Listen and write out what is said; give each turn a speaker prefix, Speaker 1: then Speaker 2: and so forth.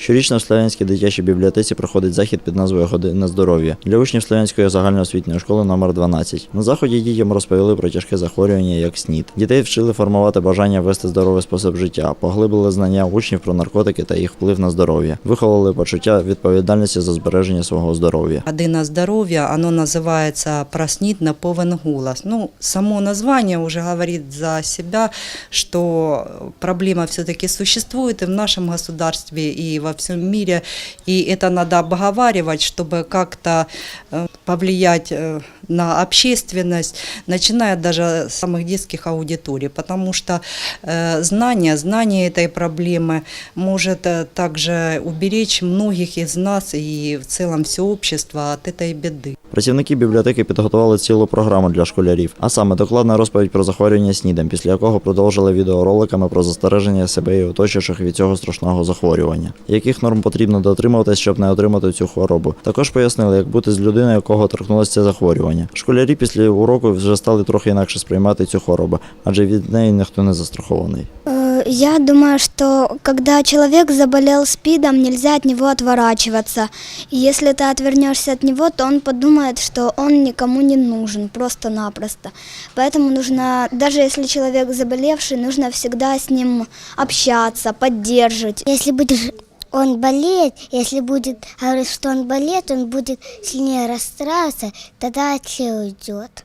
Speaker 1: Щорічно в Слов'янській дитячій бібліотеці проходить захід під назвою Година здоров'я для учнів Слов'янської загальноосвітньої школи номер 12. На заході дітям розповіли про тяжке захворювання як СНІД. Дітей вчили формувати бажання вести здоровий спосіб життя, поглибили знання учнів про наркотики та їх вплив на здоров'я, виховали почуття відповідальності за збереження свого здоров'я.
Speaker 2: Година здоровья, оно называется «Проснит наповен голос». Ну, само название уже говорит за себя, что проблема все-таки существует и в нашем государстве, и во всем мире, и это надо обговаривать, чтобы как-то э, повлиять э, на общественность, начиная даже с самых детских аудиторий, потому что э, знание, знание этой проблемы может э, также уберечь многих из нас и в целом все общество от этой беды.
Speaker 1: Працівники бібліотеки підготували цілу програму для школярів, а саме докладна розповідь про захворювання снідом, після якого продовжили відеороликами про застереження себе і оточуючих від цього страшного захворювання, яких норм потрібно дотримуватись, щоб не отримати цю хворобу. Також пояснили, як бути з людиною, якого торкнулося це захворювання. Школярі після уроку вже стали трохи інакше сприймати цю хворобу, адже від неї ніхто не застрахований.
Speaker 3: Э, Я думаю, что когда человек заболел СПИДом, нельзя от него отворачиваться. И если ты отвернешься от него, то он подумает, что он никому не нужен, просто-напросто. Поэтому нужно, даже если человек заболевший, нужно всегда с ним общаться, поддерживать.
Speaker 4: Если будет ж- он болеет, если будет говорить, что он болеет, он будет сильнее расстраиваться, тогда от уйдет.